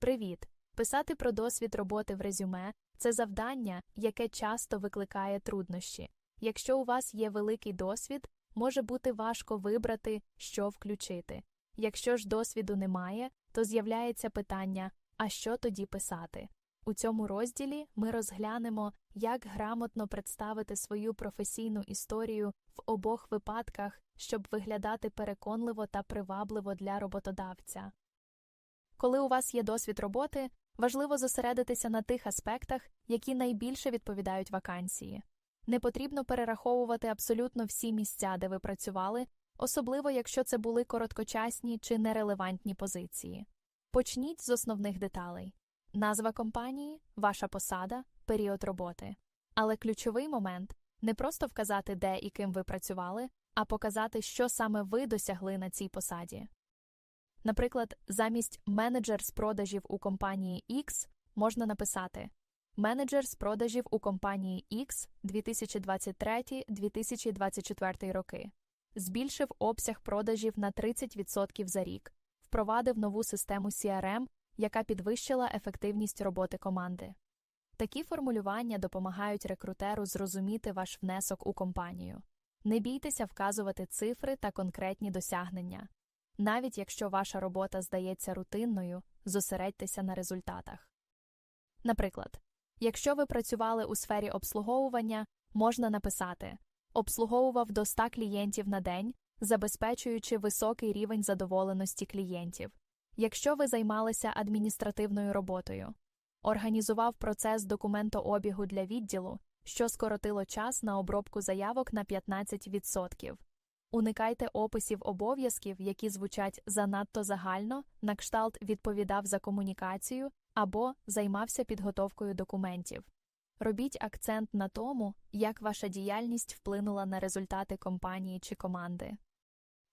Привіт! Писати про досвід роботи в резюме це завдання, яке часто викликає труднощі. Якщо у вас є великий досвід, може бути важко вибрати, що включити. Якщо ж досвіду немає, то з'являється питання, а що тоді писати? У цьому розділі ми розглянемо, як грамотно представити свою професійну історію в обох випадках, щоб виглядати переконливо та привабливо для роботодавця. Коли у вас є досвід роботи, важливо зосередитися на тих аспектах, які найбільше відповідають вакансії. Не потрібно перераховувати абсолютно всі місця, де ви працювали, особливо якщо це були короткочасні чи нерелевантні позиції. Почніть з основних деталей назва компанії, ваша посада, період роботи. Але ключовий момент не просто вказати, де і ким ви працювали, а показати, що саме ви досягли на цій посаді. Наприклад, замість менеджер з продажів у компанії X можна написати менеджер з продажів у компанії X 2023-2024 роки, збільшив обсяг продажів на 30% за рік, впровадив нову систему CRM, яка підвищила ефективність роботи команди. Такі формулювання допомагають рекрутеру зрозуміти ваш внесок у компанію. Не бійтеся вказувати цифри та конкретні досягнення. Навіть якщо ваша робота здається рутинною, зосередьтеся на результатах. Наприклад, якщо ви працювали у сфері обслуговування, можна написати обслуговував до 100 клієнтів на день, забезпечуючи високий рівень задоволеності клієнтів. Якщо ви займалися адміністративною роботою, організував процес документообігу для відділу, що скоротило час на обробку заявок на 15%. Уникайте описів обов'язків, які звучать занадто загально, на кшталт відповідав за комунікацію або займався підготовкою документів. Робіть акцент на тому, як ваша діяльність вплинула на результати компанії чи команди.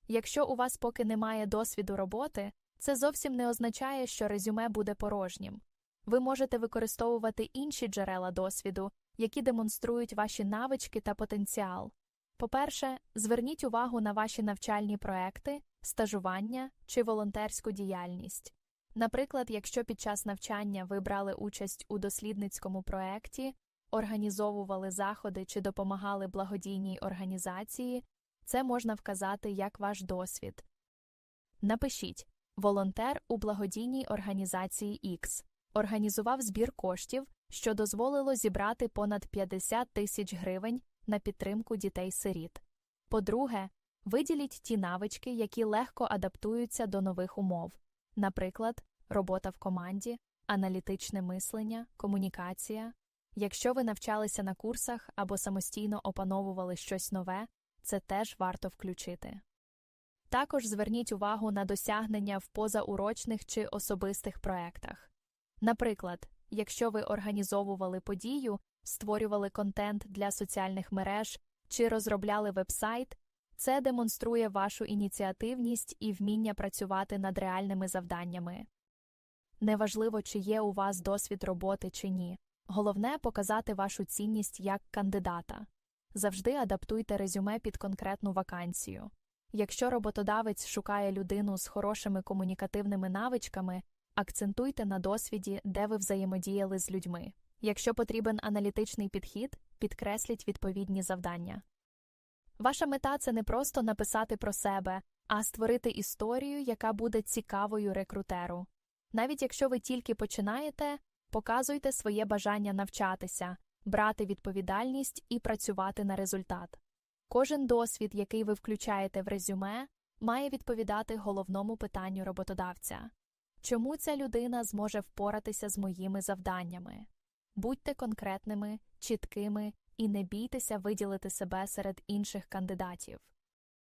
Якщо у вас поки немає досвіду роботи, це зовсім не означає, що резюме буде порожнім. Ви можете використовувати інші джерела досвіду, які демонструють ваші навички та потенціал. По-перше, зверніть увагу на ваші навчальні проекти, стажування чи волонтерську діяльність. Наприклад, якщо під час навчання ви брали участь у дослідницькому проекті, організовували заходи чи допомагали благодійній організації, це можна вказати як ваш досвід. Напишіть волонтер у благодійній організації X організував збір коштів, що дозволило зібрати понад 50 тисяч гривень на підтримку дітей-сиріт. По-друге, виділіть ті навички, які легко адаптуються до нових умов, наприклад, робота в команді, аналітичне мислення, комунікація. Якщо ви навчалися на курсах або самостійно опановували щось нове, це теж варто включити. Також зверніть увагу на досягнення в позаурочних чи особистих проектах. Наприклад, якщо ви організовували подію, створювали контент для соціальних мереж чи розробляли вебсайт, це демонструє вашу ініціативність і вміння працювати над реальними завданнями. Неважливо, чи є у вас досвід роботи чи ні. Головне показати вашу цінність як кандидата. Завжди адаптуйте резюме під конкретну вакансію. Якщо роботодавець шукає людину з хорошими комунікативними навичками, акцентуйте на досвіді, де ви взаємодіяли з людьми. Якщо потрібен аналітичний підхід, підкресліть відповідні завдання. Ваша мета це не просто написати про себе, а створити історію, яка буде цікавою рекрутеру. Навіть якщо ви тільки починаєте, показуйте своє бажання навчатися, брати відповідальність і працювати на результат. Кожен досвід, який ви включаєте в резюме, має відповідати головному питанню роботодавця чому ця людина зможе впоратися з моїми завданнями. Будьте конкретними, чіткими і не бійтеся виділити себе серед інших кандидатів.